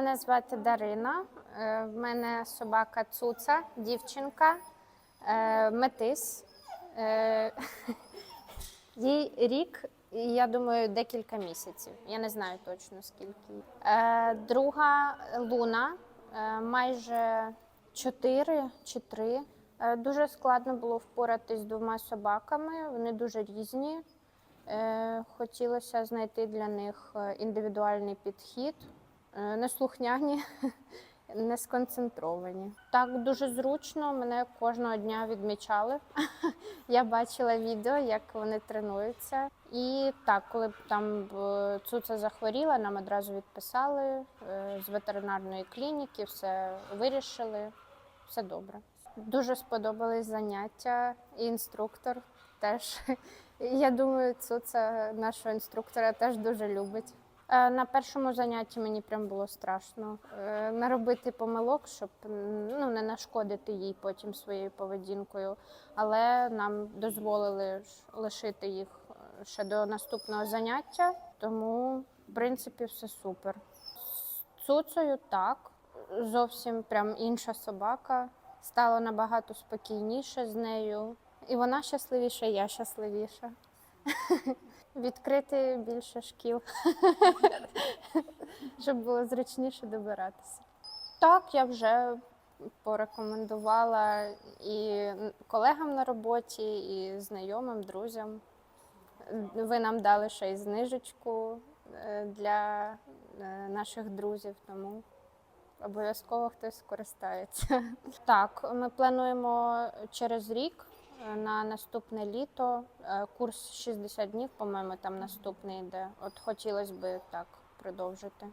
Мене звати Дарина. Е, В мене собака Цуца, дівчинка, е, метис. Е, Їй рік, я думаю, декілька місяців. Я не знаю точно скільки. Друга Луна, майже 4 чи 3. Дуже складно було впоратись з двома собаками. Вони дуже різні. Хотілося знайти для них індивідуальний підхід, неслухняні, не сконцентровані. Так дуже зручно. Мене кожного дня відмічали. Я бачила відео, як вони тренуються. І так, коли б там е, цуця захворіла, нам одразу відписали е, з ветеринарної клініки, все вирішили, все добре. Дуже сподобались заняття, і інструктор теж. Я думаю, цуця нашого інструктора теж дуже любить. Е, На першому занятті мені прям було страшно е, наробити помилок, щоб ну, не нашкодити їй потім своєю поведінкою. Але нам дозволили лишити їх е, ще до наступного заняття, тому в принципі все супер. З цуцею так, зовсім прям інша собака. Стало набагато спокійніше з нею. І вона щасливіша, і я щасливіша. Відкрити більше шкіл, щоб було зручніше добиратися. Так, я вже порекомендувала і колегам на роботі, і знайомим, друзям. Ви нам дали ще й знижечку е, для е, наших друзів, тому обов'язково хтось скористається. Так, ми плануємо через рік на наступне літо е, курс 60 днів, по-моєму, там наступний йде. От хотілося б так продовжити.